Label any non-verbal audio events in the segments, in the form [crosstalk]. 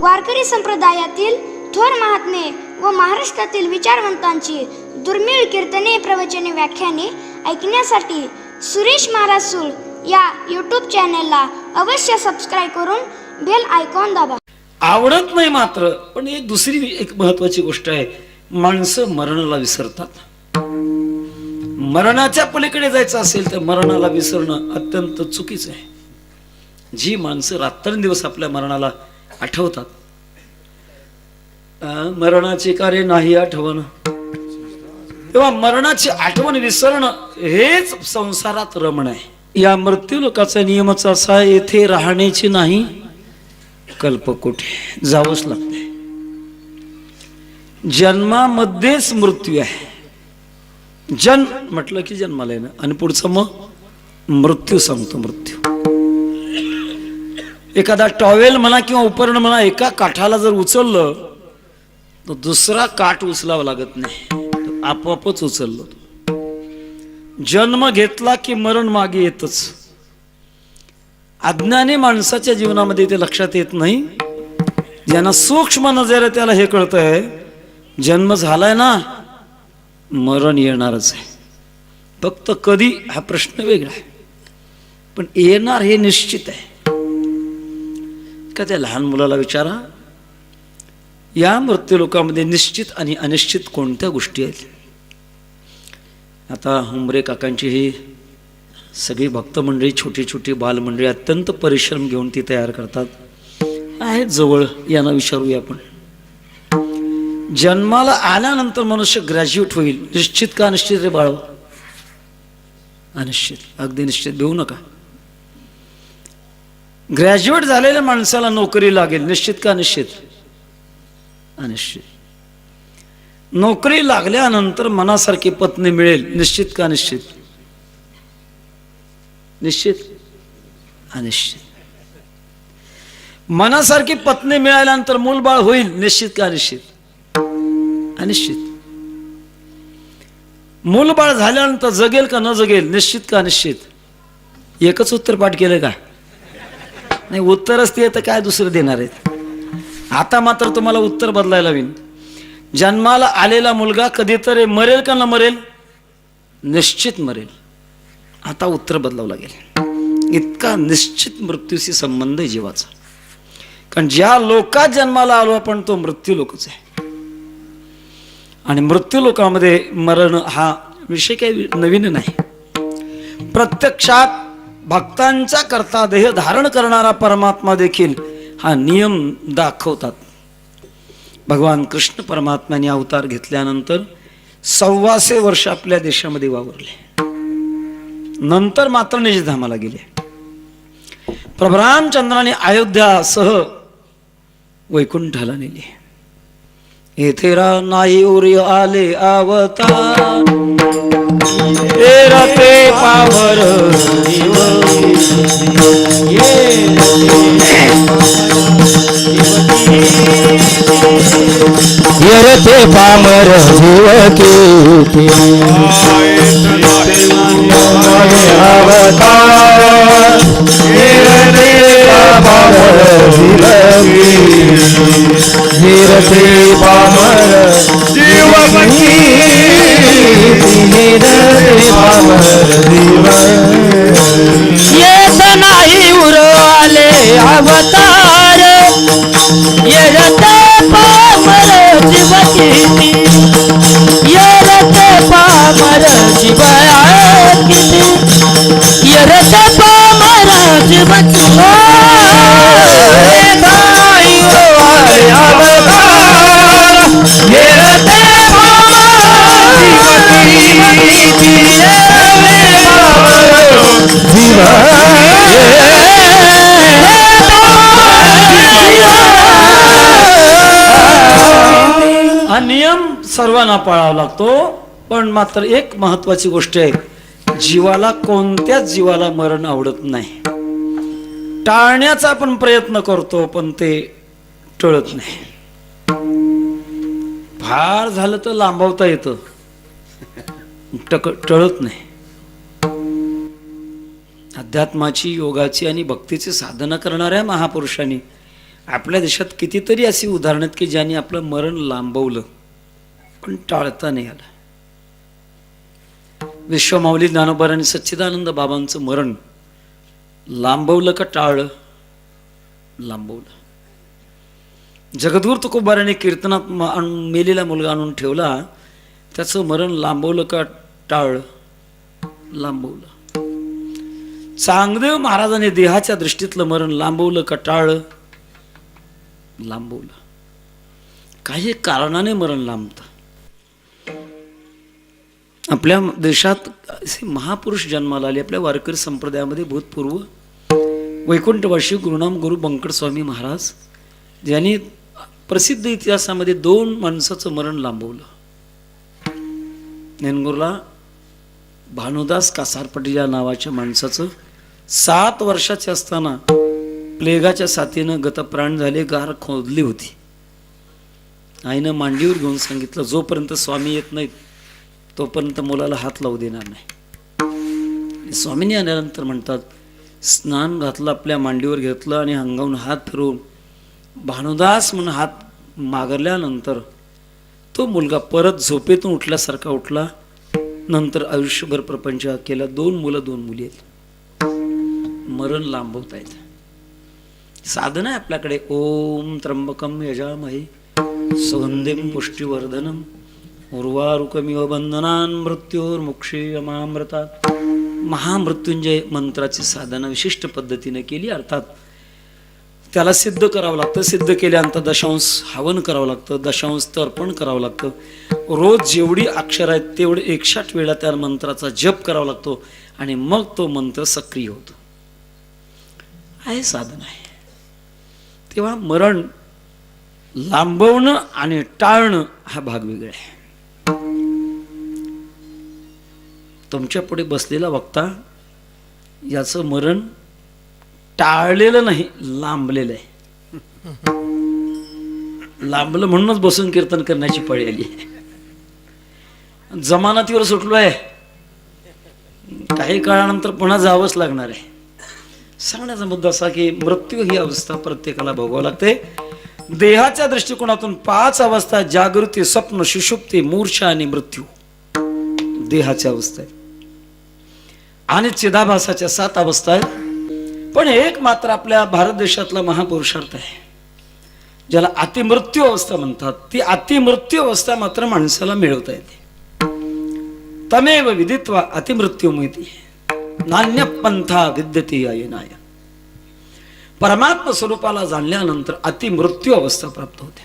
वारकरी संप्रदायातील थोर महात्मे व महाराष्ट्रातील विचारवंतांची दुर्मिळ कीर्तने प्रवचने व्याख्याने ऐकण्यासाठी सुरेश महाराज सुळ या यूट्यूब चॅनेलला अवश्य सबस्क्राईब करून बेल आयकॉन दाबा. आवडत नाही मात्र पण एक दुसरी एक महत्वाची गोष्ट आहे. माणसं मरणाला विसरतात. मरणाच्या पलीकडे जायचं असेल तर मरणाला विसरणं अत्यंत चुकीचं आहे. जी माणसं रात्रंदिवस आपल्या मरणाला आठवतात. मरणाचे कार्य नाही आठवण. तेव्हा मरणाची आठवण विसरणं हेच संसारात रमण आहे. या मृत्यू लोकाचा नियमच असा येथे राहण्याची नाही कल्पकोटे जावंच लागते जन्मामध्येच मृत्यू आहे. जन्म म्हटलं की जन्माला येणं. आणि पुढचं मग मृत्यू सांगतो मृत्यू. एखादा टॉवेल म्हणा किंवा उपरण म्हणा एका काठाला जर उचललं तर दुसरा काठ उचलावा लागत नाही. आपोआपच उचललो. जन्म घेतला की मरण मागे येतच. अज्ञानी माणसाच्या जीवनामध्ये ते लक्षात येत नाही. ज्यांना सूक्ष्म नजर त्याला हे कळत आहे जन्म झालाय ना मरण येणारच आहे. फक्त कधी हा प्रश्न वेगळा आहे. पण येणार हे निश्चित आहे. का त्या लहान मुलाला विचारा? या मृत्यूलोकामध्ये निश्चित आणि अनिश्चित कोणत्या गोष्टी आहेत? आता हुंबरे काकांची ही सगळी भक्त मंडळी छोटी छोटी बालमंडळी अत्यंत परिश्रम घेऊन ती तयार करतात. आहेत जवळ यांना विचारूया आपण. जन्माला आल्यानंतर मनुष्य ग्रॅज्युएट होईल. निश्चित का निश्चित रे बाळ? अनिश्चित. अगदी निश्चित. देऊ नका. ग्रॅज्युएट झालेल्या माणसाला नोकरी लागेल. निश्चित का निश्चित? अनिश्चित. नोकरी लागल्यानंतर मनासारखी पत्नी मिळेल. निश्चित का निश्चित? निश्चित. अनिश्चित. मनासारखी पत्नी मिळाल्यानंतर मूलबाळ होईल. निश्चित का निश्चित? अनिश्चित. मूलबाळ झाल्यानंतर जगेल का न जगेल? निश्चित का निश्चित? एकच उत्तर पाठ केलं का? नाही उत्तरच ते तर काय दुसरं देणार आहेत? आता मात्र तुम्हाला उत्तर बदलायला हवीन जन्माला आलेला मुलगा कधीतरी मरेल का न मरेल? निश्चित मरेल. आता उत्तर बदलावं लागेल. इतका निश्चित मृत्यूशी संबंध आहे जीवाचा. कारण ज्या लोकात जन्माला आलो आपण तो मृत्यू लोकच आहे. आणि मृत्यू लोकांमध्ये मरण हा विषय काही नवीन नाही. प्रत्यक्षात भक्तांचा करता देह धारण करणारा परमात्मा देखील हा नियम दाखवतात. भगवान कृष्ण परमात्म्याने अवतार घेतल्यानंतर सव्वाशे वर्ष आपल्या देशामध्ये वावरले. नंतर मात्र निजधामाला गेले. प्रभरामचंद्राने अयोध्यासह वैकुंठाला नेले. येथे नाही उरी आले अवतार ते पावर येरते पामर जीवकी अवतार येरते पामर जीवकी येरते पामर जीवकी येरते पामर जीवकी येत नाही उरवाले अवतार येरते पामर जीवकी। येरते पामर जीवकी। येरते पामर जीवकी। नाही हा नियम सर्वांना पाळावा लागतो पण मात्र एक महत्वाची गोष्ट आहे जीवाला कोणत्याच जीवाला मरण आवडत नाही. टाळण्याचा आपण प्रयत्न करतो पण ते टळत नाही. फार झालं तर लांबवता येतं. टक टळत नाही. अध्यात्माची योगाची आणि भक्तीची साधना करणाऱ्या महापुरुषांनी आपल्या देशात कितीतरी अशी उदाहरणं आहेत की ज्यांनी आपलं मरण लांबवलं पण टाळता नाही आलं. विश्वमाऊली ज्ञानोबर आणि सच्चिदानंद बाबांचं मरण लांबवलं का टाळलं? लांबवलं. जगद्गुर तुकोबाराने कीर्तनात मेलेला मुलगा आणून ठेवला त्याचं मरण लांबवलं का टाळलं लांबवलं. चांगदेव महाराजाने देहाच्या दृष्टीतलं मरण लांबवलं का टाळलं लांबवलं. काही कारणाने मरण लांबतं. आपल्या देशात असे महापुरुष जन्माला आले. आपल्या वारकरी संप्रदायामध्ये भूतपूर्व वैकुंठवाशी गुरुनाम गुरु बंकट स्वामी महाराज ज्यांनी प्रसिद्ध इतिहासामध्ये दोन माणसाचं मरण लांबवलं. नेनगुरला भानुदास कासारपटी या नावाच्या माणसाचं सात वर्षाचे असताना प्लेगाच्या साथीनं गतप्राण झाले गार खोदली होती. आईनं मांडीवर घेऊन सांगितलं जोपर्यंत स्वामी येत नाहीत तोपर्यंत मुलाला हात लावू देणार नाही. स्वामींनी आल्यानंतर म्हणतात स्नान घातलं आपल्या मांडीवर घेतलं आणि अंगावून हात फिरवून भानुदास म्हणून हात मागरल्यानंतर तो मुलगा परत झोपेतून उठल्यासारखा उठला. नंतर आयुष्यभर प्रपंच केला. दोन मुलं दोन मुली आहेत. मरण लांबवता येत. साधन आहे आपल्याकडे. ओम त्र्यंबकम यजामहे. सौंदेम पुष्टिवर्धनम उर्वारुकमिव बंधनान मृत्योर मोक्षे महामृतात महामृत्युंजय मंत्राची साधना विशिष्ट पद्धतीने केली. अर्थात त्याला सिद्ध करावं लागतं. सिद्ध केल्यानंतर दशांश हवन करावं लागतं. दशांश तर्पण करावं लागतं. रोज जेवढी अक्षर आहेत तेवढे एकसाठ वेळा त्या मंत्राचा जप करावा लागतो आणि मग तो मंत्र सक्रिय होतो. आहे साधन आहे. तेव्हा मरण लांबवणं आणि टाळणं हा भाग वेगळा आहे. तुमच्यापुढे बसलेला वक्ता याचं मरण टाळलेलं नाही लांबलेलं आहे. लांबलं म्हणूनच बसून कीर्तन करण्याची पळी आली. आहे जमानतीवर सुटलो आहे. काही काळानंतर पुन्हा जावंच लागणार आहे. सांगण्याचा मुद्दा असा की मृत्यू ही अवस्था प्रत्येकाला भोगावं लागते. देहाच्या दृष्टिकोनातून पाच अवस्था जागृती स्वप्न सुषुप्ती मूर्छा आणि मृत्यू. देहाच्या अवस्था आहेत आणि चिदाभासाच्या सात अवस्था आहेत. पण एक मात्र आपल्या भारत देशातला महापुरुषार्थ आहे. ज्याला अतिमृत्यू अवस्था म्हणतात ती अतिमृत्यू अवस्था मात्र माणसाला मिळवता येते. तमेव विदित्वा अतिमृत्यू मिळते नान्य पंथा विद्यते अयनाय. परमात्म स्वरूपाला जाणल्यानंतर अतिमृत्यू अवस्था प्राप्त होते.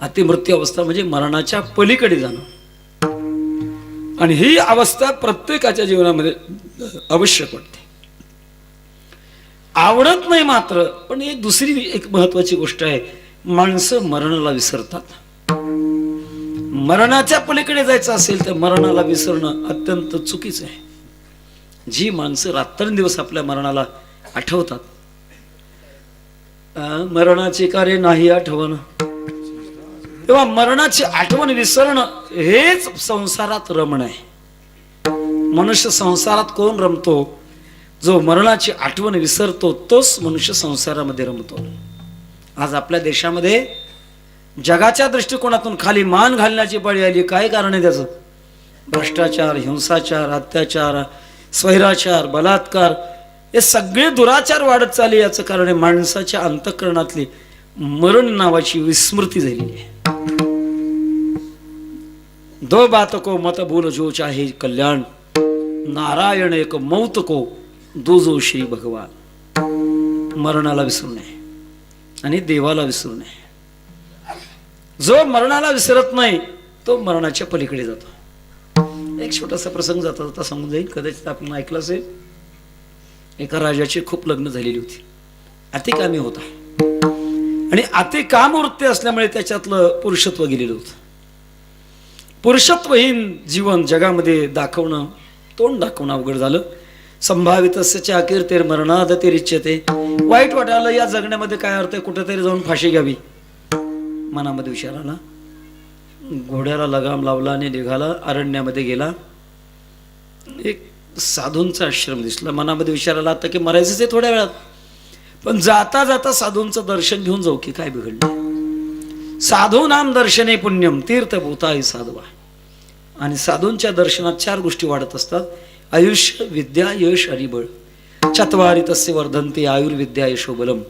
अतिमृत्यू अवस्था म्हणजे मरणाच्या पलीकडे जाणं. आणि ही अवस्था प्रत्येकाच्या जीवनामध्ये आवश्यक वाटते आवडत नाही मात्र पण एक दुसरी एक महत्वाची गोष्ट आहे माणसं मरणाला विसरतात. मरणाच्या पलीकडे जायचं असेल तर मरणाला विसरणं अत्यंत चुकीचं आहे. जी माणसं रात्रंदिवस आपल्या मरणाला आठवतात. अं, मरणाचे कार्य नाही आठवण. तेव्हा मरणाची आठवण विसरणं हेच संसारात रमण आहे. मनुष्य संसारात कोण रमतो? जो मरणाची आठवण विसरतो तोच मनुष्य संसारामध्ये रमतो. आज आपल्या देशामध्ये जगाच्या दृष्टिकोनातून खाली मान घालण्याची बळी आली काय कारण आहे त्याचं. भ्रष्टाचार हिंसाचार अत्याचार स्वैराचार बलात्कार हे सगळे दुराचार वाढत चालले याचं कारण आहे माणसाच्या अंतःकरणातली मरण नावाची विस्मृती झालेली आहे. दो बात को मत बोल जो चाहे कल्याण नारायण एक मौत को दो जो श्री भगवान। मरणाला विसरू नये आणि देवाला विसरू नये। जो मरणाला विसरत नाही तो मरणाच्या पलीकडे जातो। एक छोटासा प्रसंग जाता जाता सांगून जाईल कदाचित आपण ऐकलं असेल एका राजाची खूप लग्न झालेली होती। अतिकामी होता। आणि अतिकाम वृत्ती असल्यामुळे त्याच्यातलं पुरुषत्व गेलेलं होतं। पुरुषत्वहीन जीवन जगामध्ये दाखवणं तोंड दाखवणं अवघड झालं। संभावित अखेर तेर मरणाद तेरिच्छते वाईट वाटायला या जगण्यामध्ये काय अर्थ आहे? कुठेतरी जाऊन फाशी घ्यावी. मनामध्ये विचार आला. घोड्याला लगाम लावला आणि निघाला अरण्यामध्ये गेला. एक साधूंचा आश्रम दिसला. मनामध्ये विचार आला आता की मरायचंच आहे थोड्या वेळात. पण जाता जाता साधूंचं दर्शन घेऊन जाऊ की काय बिघडलं? साधू नाम दर्शने पुण्यम तीर्थभूताई साधवा. आणि साधूंच्या दर्शनात चार गोष्टी वाढत असतात. आयुष्य विद्या यश आणि बळ चत्वारी तस्य वर्धनते आयुर्विद्या यशोबलम.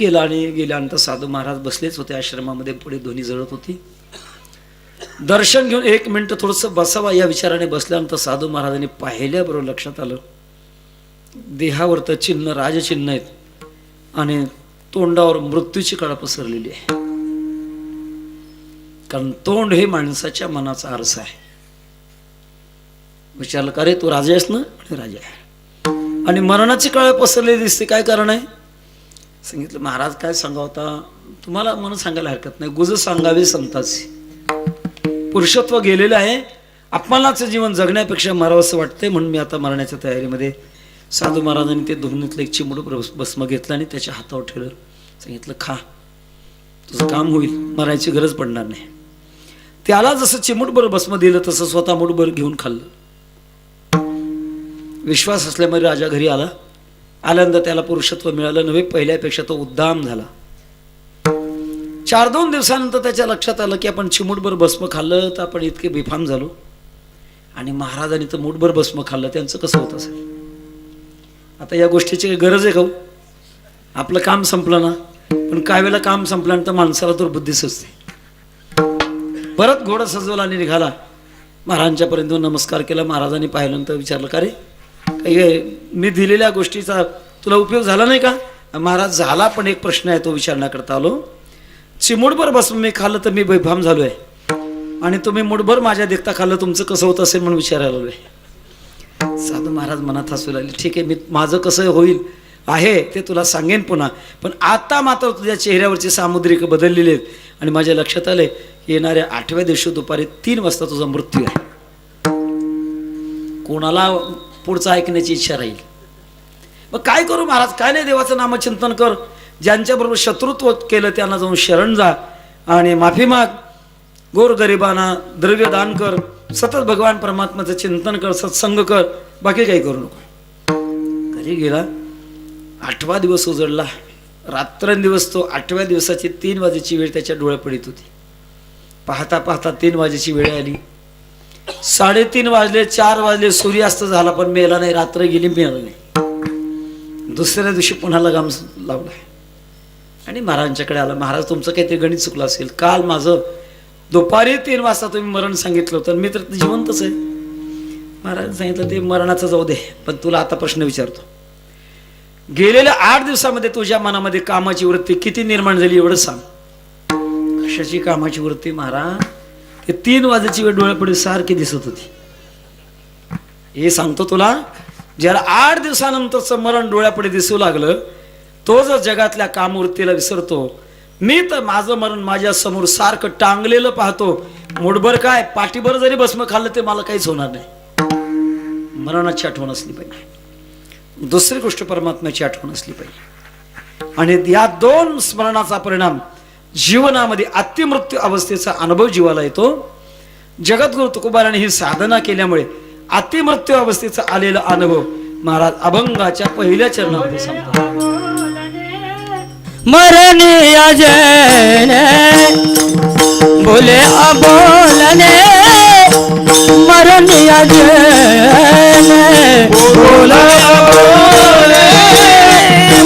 गेला आणि गेल्यानंतर साधू महाराज बसलेच होते आश्रमामध्ये पुढे ध्वनी जळत होती. दर्शन घेऊन एक मिनटं थोडंसं बसावा या विचाराने बसल्यानंतर साधू महाराजांनी पाहिल्याबरोबर लक्षात आलं. देहावर तर चिन्ह राजचिन्ह आहेत. आणि तोंडावर मृत्यूची कळा पसरलेली आहे. कारण तोंड हे माणसाच्या मनाचा आरसा आहे. विचारलं का रे तू राजा आहेस ना? आणि राजा आहे. आणि मरणाची काळ पसरलेली दिसते. काय कारण आहे? सांगितलं महाराज काय सांगा होता तुम्हाला म्हणून सांगायला हरकत नाही. गुज सांगावे संताचे. पुरुषत्व गेलेलं आहे. अपमानाचं जीवन जगण्यापेक्षा मरावंसं वाटतंय. म्हणून मी आता मरण्याच्या तयारीमध्ये साधू महाराजांनी ते धुवणीतलं एक चिमडू भस्म घेतलं आणि त्याच्या हातावर ठेवलं. सांगितलं खा. तुझं काम होईल. मरायची गरज पडणार नाही. त्याला जसं चिमूटभर भस्म दिलं तसं स्वतः मुठभर घेऊन खाल्लं. विश्वास असल्यामुळे राजा घरी आला. आल्यानंतर त्याला पुरुषत्व मिळालं नव्हे पहिल्यापेक्षा तो उद्दाम झाला. चार दोन दिवसानंतर त्याच्या लक्षात आलं की आपण चिमूटभर भस्म खाल्लं तर आपण इतके बेफाम झालो. आणि महाराजांनी तर मुठभर भस्म खाल्लं त्यांचं कसं होत असेल? आता या गोष्टीची काही गरज आहे का हो? आपलं काम संपलं ना? पण काय वेळेला काम संपल्यानंतर माणसाला तर बुद्धी सुचते. परत घोडा सजवला आणि निघाला. महाराजांच्या पर्यंत नमस्कार केला. महाराजांनी पाहिल्यानंतर विचारलं का रे? मी दिलेल्या गोष्टीचा तुला उपयोग झाला नाही का? महाराज झाला पण एक प्रश्न आहे तो विचारण्याकरता आलो. चिमूटभर बसून मी खाल्लं तर मी बेफाम झालो आहे आणि तुम्ही मुठभर माझ्या देखता खाल्लं तुमचं कसं होत असेल म्हणून विचारायला आहे साधू महाराज मनात हसू लागले. ठीक आहे मी माझं कसं होईल आहे ते तुला सांगेन पुन्हा. पण आता मात्र तुझ्या चेहऱ्यावरचे सामुद्रिक बदललेले आहेत. आणि माझ्या लक्षात आले येणाऱ्या आठव्या दिवशी दुपारी तीन वाजता तुझा मृत्यू आहे. कोणाला पुढचं ऐकण्याची इच्छा राहील. मग काय करू महाराज? काय नाही देवाचं नामचिंतन कर. ज्यांच्याबरोबर शत्रुत्व केलं त्यांना जाऊन शरण जा. आणि माफी माग. गोरगरिबांना द्रव्य दान कर. सतत भगवान परमात्म्याचं चिंतन कर सत्संग कर. बाकी काही करू नको. घरी गेला. आठवा दिवस उजडला. रात्रंदिवस तो आठव्या दिवसाची तीन वाजेची वेळ त्याच्या डोळ्या पडित होती. पाहता पाहता तीन वाजेची वेळ आली. साडेतीन वाजले चार वाजले सूर्यास्त झाला पण मेला नाही रात्र गेली मेला नाही. दुसऱ्या दिवशी पुन्हा लगाम लावला आणि महाराजांच्याकडे आला. महाराज तुमचं काहीतरी गणित चुकलं असेल. काल माझं दुपारी तीन वाजता तुम्ही मरण सांगितलं होतं. मी तर जिवंतच आहे. महाराज सांगितलं ते मरणाचं जाऊ दे पण तुला आता प्रश्न विचारतो. गेलेल्या आठ दिवसामध्ये तुझ्या मनामध्ये कामाची वृत्ती किती निर्माण झाली एवढं सांग. कशाची कामाची वृत्ती महाराज? तीन वाजेची वेळ डोळ्यापुढे सारखी दिसत होती. हे सांगतो तुला ज्याला आठ दिवसानंतरचं मरण डोळ्यापुढे दिसू लागलं तो जर जगातल्या कामूर्तीला विसरतो मी तर माझं मरण माझ्यासमोर सारखं टांगलेलं पाहतो. मुठभर काय पाठीभर जरी भस्म खाल्लं ते मला काहीच होणार नाही. मरणाची आठवण असली पाहिजे. दुसरी गोष्ट परमात्म्याची आठवण असली पाहिजे. आणि या दोन स्मरणाचा परिणाम जीवनामध्ये अतिमृत्यू अवस्थेचा अनुभव जीवाला येतो. जगद्गुरु तुकोबाराने ही साधना केल्यामुळे अतिमृत्यू अवस्थेचा आलेला अनुभव महाराज अभंगाच्या पहिल्या चरणामध्ये सांगतात मरने अजने बोले अबोलने मरने अजने बोले अबोले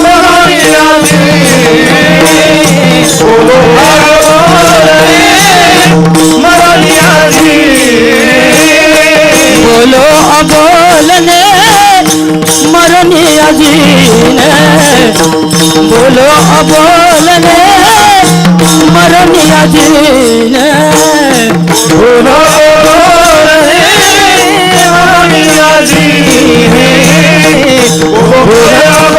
मरने बोलो अबोलने मरने अजीने। बोलो अबोलने मरने अजीने। बोलो अबोलने मरने अजीने। बोलो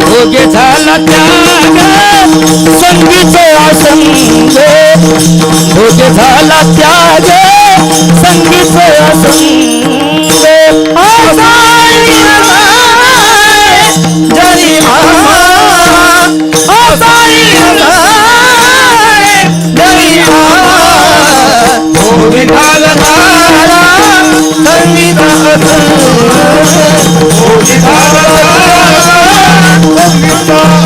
भोगे झाला त्याग संगीत असंग. भोगे झाला त्याग संगीत असंग. बोला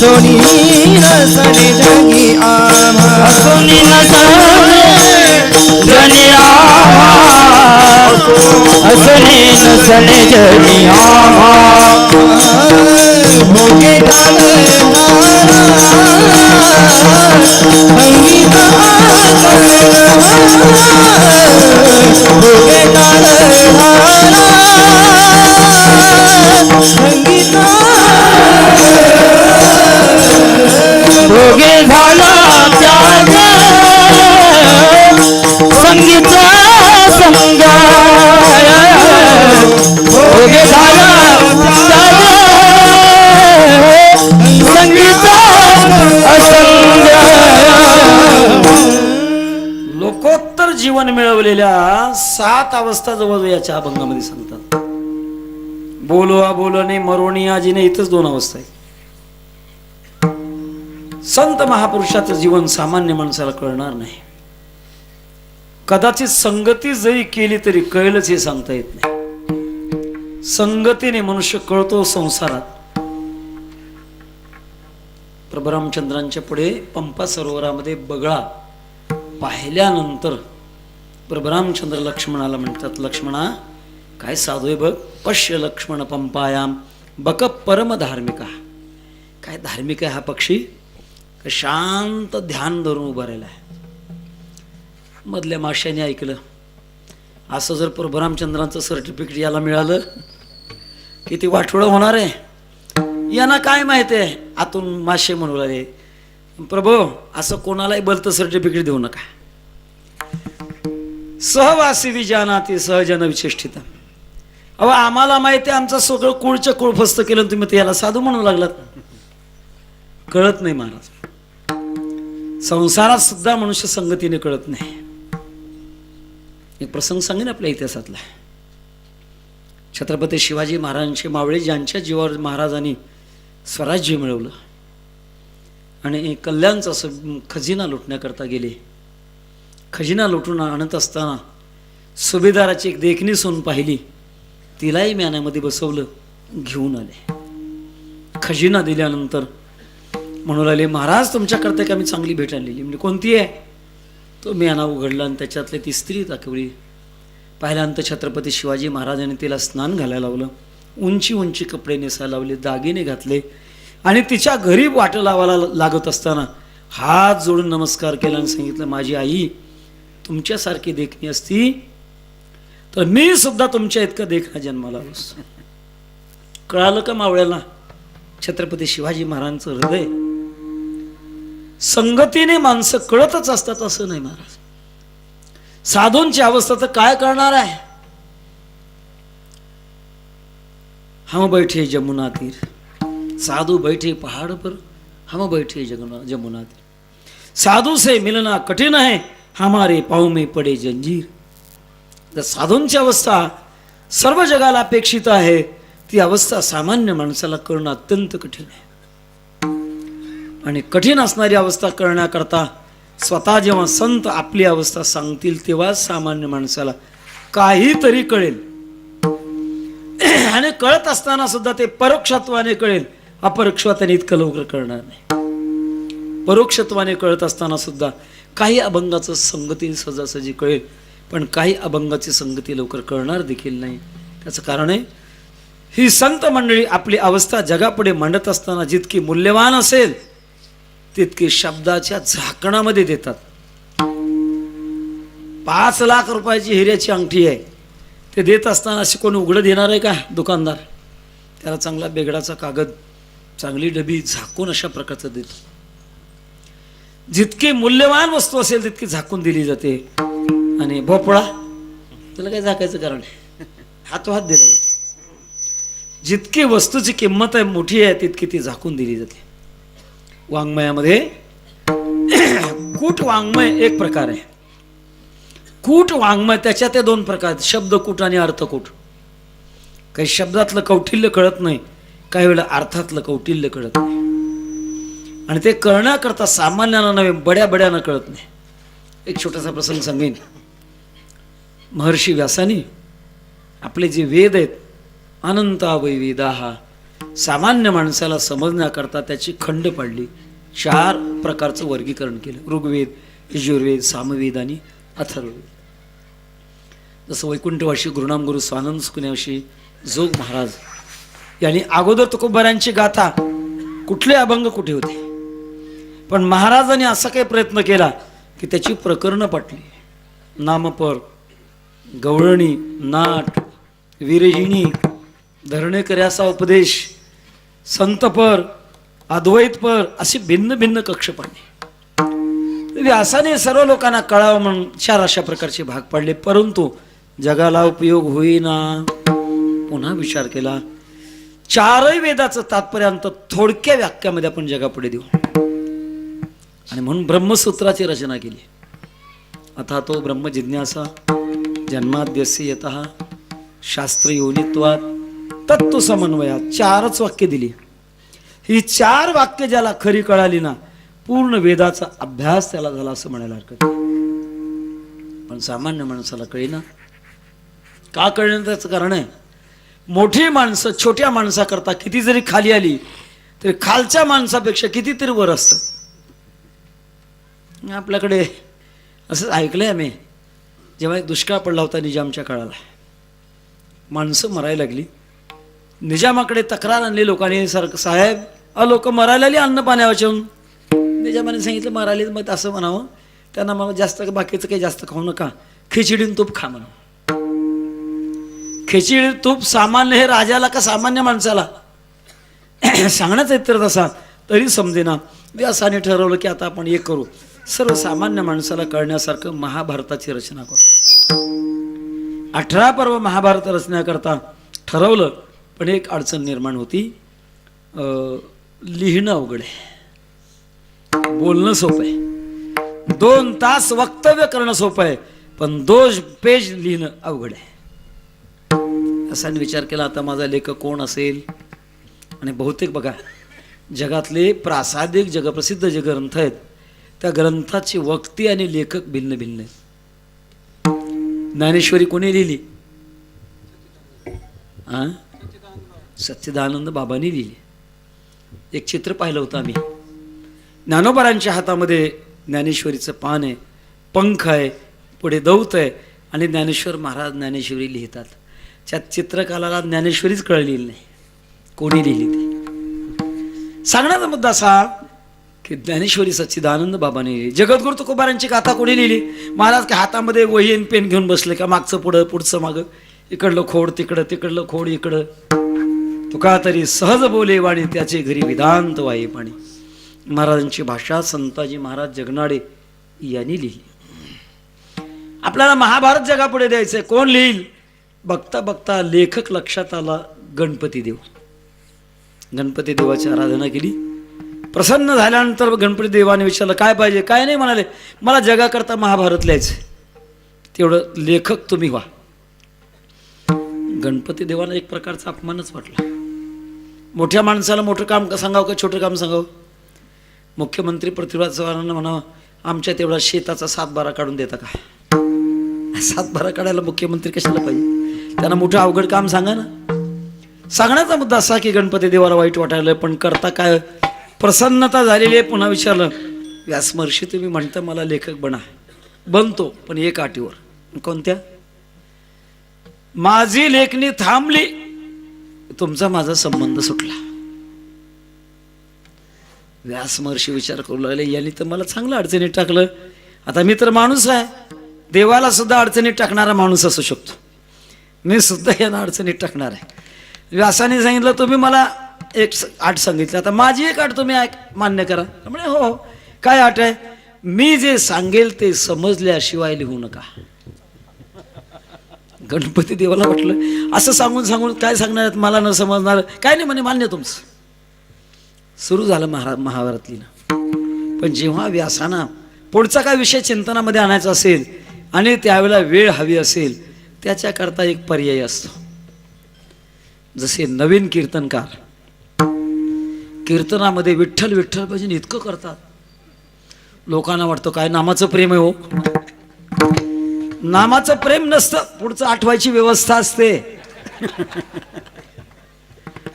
हसोनी नसने जगी आमा नसने नसने आमा भोगे संगीत भोगे संगीत सात अवस्था जवळजवळ याच्या अभंगामध्ये सांगतात. बोलवा बोलणे मरोणी आजीने इथंच दोन अवस्था आहे संत महापुरुषाचं जीवन सामान्य माणसाला कळणार नाही. कदाचित संगती जरी केली तरी कळलंच हे सांगता येत नाही. संगतीने मनुष्य कळतो संसारात. प्रभरामचंद्रांच्या पुढे पंपा सरोवरामध्ये बगळा पाहिल्यानंतर प्रभरामचंद्र लक्ष्मणाला म्हणतात लक्ष्मणा काय साधू आहे बघ पश्य लक्ष्मण पंपायाम बक परम धार्मिक. काय धार्मिक आहे हा पक्षी? शांत ध्यान धरून उभा राहिला आहे. मधल्या माश्याने ऐकलं असं जर प्रभरामचंद्रांचं सर्टिफिकेट याला मिळालं की ती होणार आहे. यांना काय माहिती आहे? आतून मासे म्हणू लागले प्रभो असं कोणालाही बलतं सर्टिफिकेट देऊ नका. सहवासी विजानाती सहजन विचेष्टित. अहो आम्हाला माहिती आमचं सगळं कुळच्या कुळ फस्त केलं तुम्ही ते याला साधू म्हणू लागलात कळत नाही महाराज. संसारात सुद्धा मनुष्य संगतीने कळत नाही. एक प्रसंग सांगेन आपल्या इतिहासातला. छत्रपती शिवाजी महाराजांचे मावळे ज्यांच्या जीवावर महाराजांनी स्वराज्य मिळवलं. आणि कल्याणचा असं खजिना लुटण्याकरता गेले. खजिना लुटून आणत असताना सुभेदाराची एक देखणी सोन पाहिली. तिलाही म्यानामध्ये बसवलं घेऊन आले. खजिना दिल्यानंतर म्हणू लागले महाराज तुमच्याकरता एक मी चांगली भेट आणलेली. म्हणजे कोणती आहे? तो म्याना उघडला आणि त्याच्यातले ती स्त्री दाखवली पाहिल्यानंतर छत्रपती शिवाजी महाराजांनी तिला स्नान घालायला लावलं. उंची उंची कपडे नेसायला लावले दागिने घातले आणि तिच्या घरी वाट लावायला लागत असताना हात जोडून नमस्कार केला आणि सांगितलं माझी आई तुमच्यासारखी देखणी असती तर मी सुद्धा तुमच्या इतकं देखणा जन्माला असतो. कळालं का मावळ्याला? छत्रपती शिवाजी महाराजांचं हृदय? संगतीने माणसं कळतच असतात असं नाही महाराज. साधूंची अवस्था तर काय करणार आहे? हम बैठे जमुना तीर. साधू बैठे पहाड़ पर. हम बैठे जगुना जमुना तीर. साधू से मिलना कठिन है हमारे पाँव में पडे जंजीर। तर साधूंची अवस्था सर्व जगाला अपेक्षित आहे. ती अवस्था सामान्य माणसाला करणं अत्यंत कठीण आहे. आणि कठीण असणारी अवस्था करण्याकरता स्वतः जेव्हा संत आपली अवस्था सांगतील तेव्हा सामान्य माणसाला काहीतरी कळेल. आणि कळत असताना सुद्धा ते परोक्षत्वाने कळेल. अपरोक्षत्वाने इतकं लवकर कळणार नाही. परोक्षत्वाने कळत असताना सुद्धा काही अभंगाचं संगती सहजासहजी कळेल पण काही अभंगाची संगती लवकर कळणार देखील नाही. त्याचं कारण आहे ही संत मंडळी आपली अवस्था जगापुढे मांडत असताना जितकी मूल्यवान असेल तितकी शब्दाच्या झाकणामध्ये देतात. पाच लाख रुपयाची हिऱ्याची अंगठी आहे. ते देत असताना असे कोणी उघडं देणार आहे का दुकानदार? त्याला चांगला बेगडाचा कागद चांगली डबी झाकून अशा प्रकारचं देतो जितकी मूल्यवान वस्तू असेल तितकी झाकून दिली जाते. आणि भोपळा त्याला काय झाकायचं कारण आहे हातोहात दिला जातो. जितकी वस्तूची किंमत आहे मोठी आहे तितकी ती झाकून दिली जाते. वाङ्मयामध्ये कूट वाङ्मय एक प्रकार आहे. कूट वाङ्मय त्याच्यात ते दोन प्रकार आहेत. शब्दकूट आणि अर्थकूट काही शब्दातलं कौटिल्य कळत नाही काही वेळेला अर्थातलं कौटिल्य कळत नाही. आणि ते कळण्याकरता सामान्यांना नव्हे बड्या बड्यानं कळत नाही. एक छोटासा प्रसंग सांगेन. महर्षी व्यासानी आपले जे वेद आहेत अनंता वै वेदाहा सामान्य माणसाला समजण्याकरता त्याची खंड पाडली. चार प्रकारचं वर्गीकरण केलं. ऋग्वेद यजुर्वेद सामवेद आणि अथर्ववेद. जसं वैकुंठवाशी गुरुनाम गुरु स्वानंद सुकुन्यावशी जोग महाराज यांनी अगोदर तुकोबारांची गाथा कुठले अभंग कुठे होते? पण महाराजांनी असा काही प्रयत्न केला की त्याची प्रकरणं पटली. नामपर गवळणी नाट विरहिणी धरणेकर्याचा उपदेश संतपर अद्वैतपर असे भिन्न भिन्न कक्ष पडले. व्यासाने सर्व लोकांना कळावं म्हणून चार अशा प्रकारचे भाग पडले. परंतु जगाला उपयोग होईना. पुन्हा विचार केला. चारही वेदाचं तात्पर्यंत थोडक्या वाक्यामध्ये आपण जगापुढे देऊ. आणि म्हणून ब्रह्मसूत्राची रचना केली. आता तो ब्रह्मजिज्ञासा जन्माद्यस्य येत शास्त्र योनित्वात तत्व समन्वयात चारच वाक्य दिली. ही चार वाक्य ज्याला खरी कळाली ना पूर्ण वेदाचा अभ्यास त्याला झाला असं म्हणायला हरकत पण सामान्य माणसाला कळेना. का कळणं त्याचं कारण आहे? मोठी माणसं छोट्या माणसाकरता किती जरी खाली आली तरी खालच्या माणसापेक्षा कितीतरी वर असतात. आपल्याकडे असं ऐकलंय आम्ही. जेव्हा एक दुष्काळ पडला होता निजामच्या काळाला. माणसं मरायला लागली. निजामाकडे तक्रार आणली लोकांनी. सर साहेब अ लोक मरायला आली अन्न पाण्यावाच्याहून निजामाने सांगितलं मरायला मग असं म्हणावं. त्यांना मला जास्त बाकीचं काही जास्त खाऊ नका. खिचडीन तूप खा म्हणावं खिचडी तूप सामान्य हे राजाला का सामान्य माणसाला? [clears throat] सांगण्याचा तर तसा तरी समजेना. व्यासाने ठरवलं की आता आपण एक करू. सर्वसामान्य माणसाला कळण्यासारखं महाभारताची रचना करू. अठरा पर्व महाभारत रचण्याकरता ठरवलं पण एक अडचण निर्माण होती. अं, लिहिणं अवघड आहे. बोलणं सोपं आहे. दोन तास वक्तव्य करणं सोपं आहे पण दोष पेज लिहिणं अवघड आहे. असा विचार केला आता माझा लेखक कोण असेल? आणि बहुतेक बघा जगातले प्रासादिक जगप्रसिद्ध जे ग्रंथ आहेत त्या ग्रंथाची वक्ती आणि लेखक भिन्न भिन्न आहेत. ज्ञानेश्वरी कोणी लिहिली? हा सच्चिदानंद बाबांनी लिहिली. एक चित्र पाहिलं होतं आम्ही. ज्ञानोबारांच्या हातामध्ये ज्ञानेश्वरीचं पान आहे पंख आहे पुढे दौत आहे आणि ज्ञानेश्वर महाराज ज्ञानेश्वरी लिहितात. त्या चित्रकाराला ज्ञानेश्वरीच कळलेली नाही. कोणी लिहिली ती? सांगण्याचा मुद्दा असा की ज्ञानेश्वरी सच्चिदानंद बाबाने लिहिली जगद्गुरु तुकोबारांची गाथा कोणी लिहिली? महाराज काय हातामध्ये वही आणि पेन घेऊन बसले का मागचं पुढं पुढचं मागं? इकडलं खोड तिकडं तिकडलं खोड इकडं. तुका तरी सहज बोले वाणी त्याचे घरी विधांत वाई पाणी. महाराजांची भाषा संताजी महाराज जगनाडे यांनी लिहिली. आपल्याला महाभारत जगापुढे द्यायचंय. कोण लिहिल? बघता बघता लेखक लक्षात आला गणपती देव. गणपती देवाची आराधना केली. प्रसन्न झाल्यानंतर गणपती देवाने विचारलं काय पाहिजे? काय नाही? म्हणाले मला जगाकरता महाभारत लिहायचं तेवढं लेखक तुम्ही व्हा. गणपती देवाला एक प्रकारचा अपमानच वाटला. मोठ्या माणसाला मोठं काम का सांगावं का छोटं काम सांगावं? मुख्यमंत्री पृथ्वीराज चव्हाणांना म्हणावं आमच्या तेवढा शेताचा सातबारा काढून देता का? सातबारा काढायला मुख्यमंत्री कशाला पाहिजे? त्यांना मोठं अवघड काम सांगा ना. सांगण्याचा मुद्दा असा की गणपती देवाला वाईट वाटायला पण करता काय? प्रसन्नता झालेली आहे. पुन्हा विचारलं व्यासमर्षी तुम्ही म्हणता मला लेखक बना. बनतो पण एक अटीवर कोणत्या? माझी लेखणी थांबली. तुमचा माझा संबंध सुटला. व्यासमहर्षी विचार करू लागले यांनी तर मला चांगलं अडचणीत टाकलं. आता मी तर माणूस आहे. देवाला सुद्धा अडचणीत टाकणारा माणूस असू शकतो. मी सुद्धा यांना अडचणीत टाकणार आहे. व्यासाने सांगितलं तुम्ही मला एक आठ सांगितलं. आता माझी एक आठ तुम्ही ऐक मान्य करा. म्हणजे हो हो काय आठ आहे? मी जे सांगेल ते समजल्याशिवाय लिहू नका. गणपती देवाला म्हटलं असं सांगून सांगून काय सांगणार आहेत? मला न समजणार. काय नाही म्हणे मान्य तुमचं. सुरू झालं महारा महाभारतलीनं. पण जेव्हा व्यासाना पुढचा काय विषय चिंतनामध्ये आणायचा असेल आणि त्यावेळेला वेळ हवी असेल त्याच्याकरता एक पर्याय असतो. जसे नवीन कीर्तनकार कीर्तनामध्ये विठ्ठल विठ्ठल भजन इतकं करतात. लोकांना वाटतं काय नामाचं प्रेम आहे हो? नामाचं प्रेम नसतं पुढचं आठवायची व्यवस्था असते.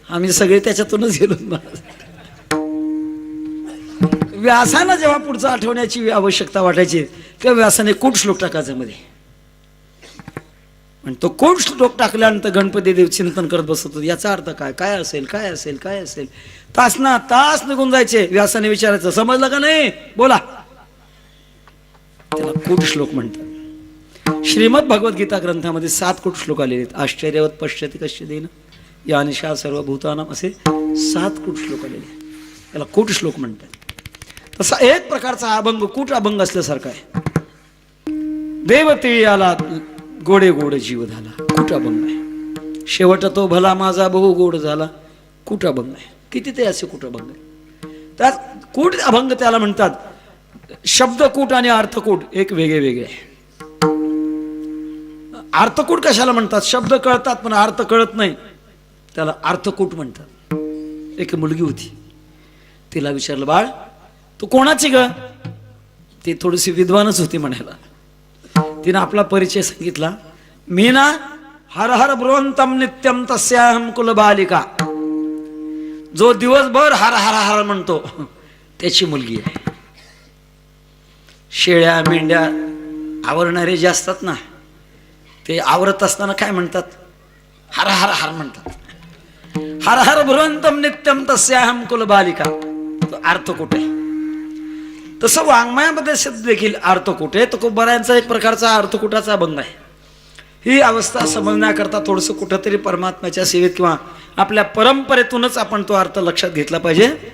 आम्ही सगळे त्याच्यातूनच गेलो. व्यासानं जेव्हा पुढचं आठवण्याची आवश्यकता वाटायची तेव्हा व्यासाने कुठ श्लोक टाकायचं मध्ये. आणि तो कोण श्लोक टाकल्यानंतर गणपती देव चिंतन करत बसत होते. याचा अर्थ काय? काय असेल? काय असेल? काय असेल? तास ना तास निघून जायचे. व्यासाने विचारायचं समजलं का नाही? बोला. त्याला कोट श्लोक म्हणतात. श्रीमद भगवद्गीता ग्रंथामध्ये सात कूट श्लोक आलेले आहेत. आश्चर्यवत पश्यती कश्य देईन या निशा सर्व भूतानाम असे सात कूट श्लोक आलेले आहेत. त्याला कूट श्लोक म्हणतात. तसा एक प्रकारचा अभंग कूट अभंग असल्यासारखा आहे. देवते आला गोडे गोड जीव झाला. कुठा बंगाय आहे? शेवट तो भला माझा बहु गोड झाला. कुठं अभंग आहे? किती ते असे कुठं अभंग त्यात कूट अभंग त्याला म्हणतात. शब्दकूट आणि अर्थकूट एक वेगळे वेगळे आहे. अर्थकूट कशाला म्हणतात? शब्द कळतात पण अर्थ कळत नाही. त्याला अर्थकूट म्हणतात. एक मुलगी होती. तिला विचारलं बाळ तू कोणाची ग? ती थोडीशी विद्वानच होती म्हणायला. तिनं आपला परिचय सांगितला. मी ना हर हर ब्रोहंतम नित्यम तस्याहम कुल बालिका जो दिवसभर हर हर हर म्हणतो त्याची मुलगी आहे. शेळ्या मेंढ्या आवरणारे जे असतात ना ते आवरत असताना काय म्हणतात? हर हर हर म्हणतात. हर हर बृहंतम नित्यम तस्याहम कुल बालिका तो अर्थ कुठे? तसं वाङ्मयामध्ये शब्द देखील अर्थकूट आहे. तो बऱ्यांचा एक प्रकारचा अर्थकुटाचा अभंग आहे. ही अवस्था समजण्याकरता थोडंसं कुठंतरी परमात्म्याच्या सेवेत किंवा आपल्या परंपरेतूनच आपण तो अर्थ लक्षात घेतला पाहिजे.